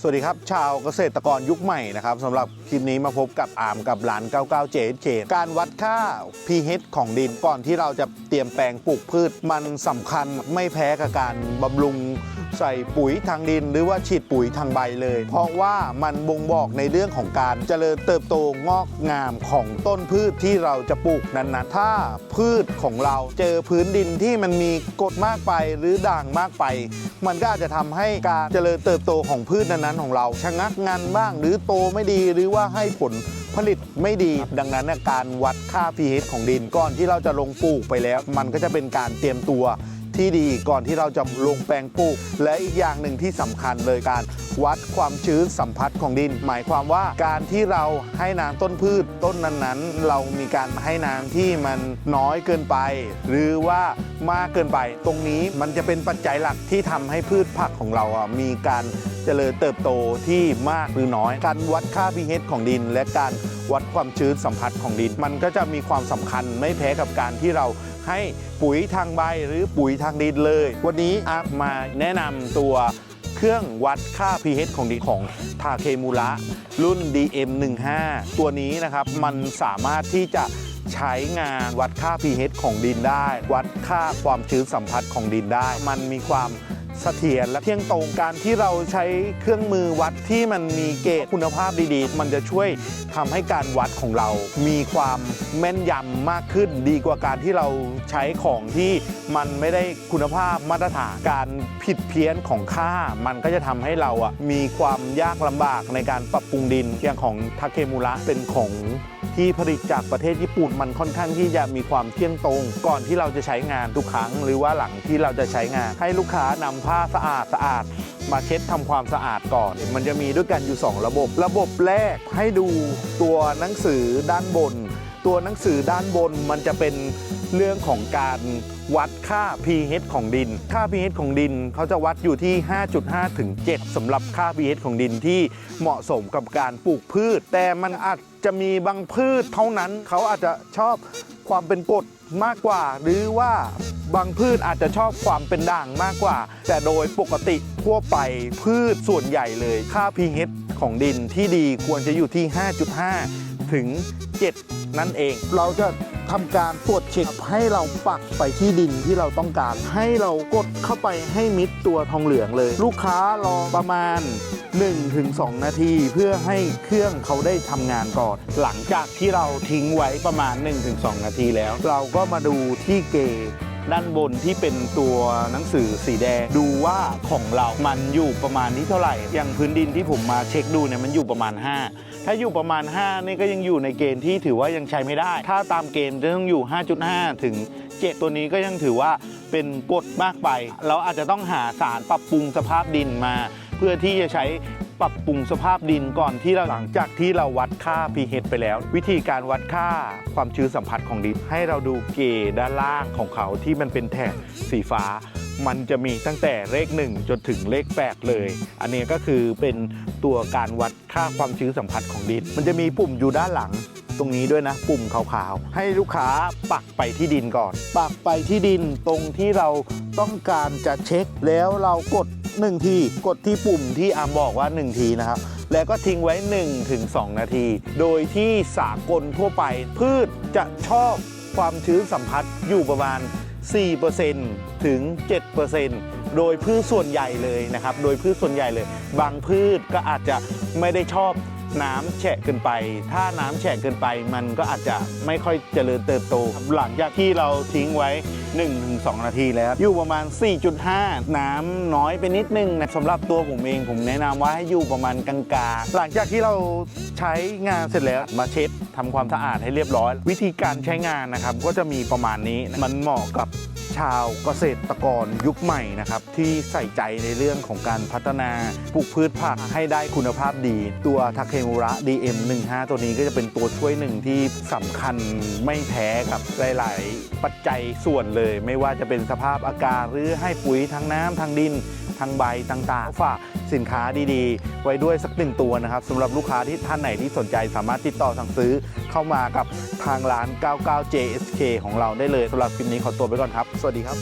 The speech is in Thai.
สวัสดีครับ ชาวเกษตรกรยุคใหม่นะครับสำหรับคลิปนี้มาพบกับอามกับหลาน 99 j เการวัดค่า pH ของดินก่อนที่เราจะเตรียมแปลงปลูกพืชมันสำคัญไม่แพ้กับการบำรุงใส่ปุ๋ยทางดิน หรือว่าฉีดปุ๋ยทางใบเลย เพราะว่ามันบ่งบอกในเรื่องของการเจริญเติบโตงอกงามของต้นพืชที่เราจะปลูกนั้นๆ ถ้าพืชของเราเจอพื้นดินที่มันมีกรดมากไปหรือด่างมากไป มันก็อาจจะทำให้การเจริญเติบโตของพืชนั้นๆของเราชะงักงันบ้าง หรือโตไม่ดีหรือว่าให้ผลผลิตไม่ดี ดังนั้นน่ะการวัดค่า pH ของดินก่อนที่เราจะลงปลูกไปแล้ว มันก็จะเป็นการเตรียมตัว ที่ดีก่อนที่เราจะลงแปลงปลูก และอีกอย่างหนึ่งที่สำคัญเลยการวัดความชื้นสัมผัสของดิน หมายความว่าการที่เราให้น้ำต้นพืชต้นนั้นๆ เรามีการให้น้ำที่มันน้อยเกินไป หรือว่ามากเกินไป ตรงนี้มันจะเป็นปัจจัยหลักที่ทำให้พืชผักของเราอะมีการเจริญเติบโตที่มากหรือน้อย การวัดค่า pH ของดิน และการวัดความชื้นสัมผัสของดิน มันก็จะมีความสำคัญไม่แพ้กับการที่เรา ให้ปุ๋ยทางใบหรือปุ๋ยทางดินเลย วันนี้อามาแนะนำตัวเครื่องวัดค่า pH ของดินของทาเคมูระรุ่น DM15 ตัวนี้นะครับมันสามารถที่จะใช้งานวัดค่า pH ของดินได้ วัดค่าความชื้นสัมผัสของดินได้ มันมีความ เสถียรและเที่ยงตรงการที่เราใช้เครื่องมือวัดที่มันมีเกณฑ์คุณภาพดีๆ มันจะช่วยทำให้การวัดของเรา มีความแม่นยำมากขึ้นดีกว่าการที่เราใช้ของที่มันไม่ได้คุณภาพมาตรฐานการผิดเพี้ยนของค่า มันก็จะทำให้เราอะมีความยากลำบากในการปรับปรุงดินอย่างของทาเคมูระเป็นของ ที่ผลิตจากประเทศญี่ปุ่นมันค่อนข้างที่จะมีความเที่ยงตรง ก่อนที่เราจะใช้งานทุกครั้ง หรือว่าหลังที่เราจะใช้งาน ให้ลูกค้านำผ้าสะอาดสะอาดมาเช็ดทำความสะอาดก่อน มันจะมีด้วยกันอยู่ 2 ระบบ ระบบแรกให้ดูตัวหนังสือด้านบน ตัวหนังสือด้านบนมันจะเป็นเรื่องของการวัดค่า pH ของดิน ค่า pH ของดินเขาจะวัดอยู่ที่ 5.5 ถึง 7สำหรับค่า pH ของดินที่เหมาะสมกับการปลูกพืช แต่มันอาจจะมีบางพืชเท่านั้นเขาอาจจะชอบความเป็นกรดมากกว่า หรือว่าบางพืชอาจจะชอบความเป็นด่างมากกว่า แต่โดยปกติทั่วไปพืชส่วนใหญ่เลย ค่า pH ของดินที่ดีควรจะอยู่ที่ 5.5 ถึง 7 นั่นเอง เราจะทำการตรวจเช็คให้เราปักไปที่ดินที่เราต้องการ ให้เรากดเข้าไปให้มิดตัวทองเหลืองเลย ลูกค้ารอประมาณ 1-2 นาทีเพื่อให้เครื่องเขาได้ทำงานก่อน หลังจากที่เราทิ้งไว้ประมาณ 1-2 นาทีแล้ว เราก็มาดูที่เก ด้านบนที่เป็นตัวหนังสือสีแดง ดูว่าของเรามันอยู่ประมาณที่เท่าไหร่ อย่างพื้นดินที่ผมมาเช็คดูเนี่ยมันอยู่ประมาณ 5 ถ้าอยู่ประมาณ 5 นี่ก็ยังอยู่ในเกณฑ์ที่ถือว่ายังใช้ไม่ได้ ถ้าตามเกณฑ์จะต้องอยู่ 5.5 ถึง 7 ตัวนี้ก็ยังถือว่าเป็นกฎมากไป เราอาจจะต้องหาสารปรับปรุงสภาพดินมา เพื่อที่จะใช้ ปรับปรุงสภาพดินก่อนที่เราหลังจากที่เราวัดค่า pH ไปแล้ว วิธีการวัดค่าความชื้นสัมผัสของดิน ให้เราดูเกด้านล่างของเขาที่มันเป็นแถบสีฟ้า มันจะมีตั้งแต่เลข 1 จนถึงเลข 8 เลย อันนี้ก็คือเป็นตัวการวัดค่าความชื้นสัมผัสของดิน มันจะมีปุ่มอยู่ด้านหลังตรงนี้ด้วยนะ ปุ่มขาวๆ ให้ลูกค้าปักไปที่ดินก่อน ปักไปที่ดินตรงที่เราต้องการจะเช็คแล้วเรากด 1 ที กดที่ปุ่มที่อามบอกว่า 1 ทีนะครับ แล้วก็ทิ้งไว้ 1-2 นาที โดยที่สากลทั่วไป พืชจะชอบความชื้นสัมผัสอยู่ประมาณ 4%ถึง 7%โดยพืชส่วนใหญ่เลยนะครับ โดยพืชส่วนใหญ่เลย บางพืชก็อาจจะไม่ได้ชอบน้ำแฉะเกินไป ถ้าน้ำแฉะเกินไปมันก็อาจจะไม่ค่อยเจริญเติบโต หลังจากที่เราทิ้งไว้ 1-2 นาทีแล้ว อยู่ประมาณ 4.5 น้ำน้อยไปนิดนึงนะสำหรับตัวผมเองผมแนะนำว่าให้อยู่ประมาณกลางๆ หลังจากที่เราใช้งานเสร็จแล้วมาเช็ดทำความสะอาดให้เรียบร้อย วิธีการใช้งานนะครับก็จะมีประมาณนี้มันเหมาะกับชาวเกษตรกรยุคใหม่นะครับที่ใส่ใจในเรื่องของการพัฒนาปลูกพืชผักให้ได้คุณภาพดี ตัวทาเคมูระ DM15 ตัวนี้ก็จะเป็นตัวช่วยหนึ่งที่สำคัญไม่แพ้กับหลาย ๆ ปัจจัยส่วนเลยไม่ว่าจะเป็นสภาพอากาศหรือให้ปุ๋ยทางน้ำทางดินทางใบต่างๆ ฝากสินค้าดีๆ ไว้ด้วยสักหนึ่งตัวนะครับสำหรับลูกค้าที่ท่านไหนที่สนใจสามารถติดต่อสั่งซื้อเข้ามากับทางร้าน 99JSK ของเราได้เลยสำหรับคลิปนี้ขอตัวไปก่อนครับ สวัสดีครับ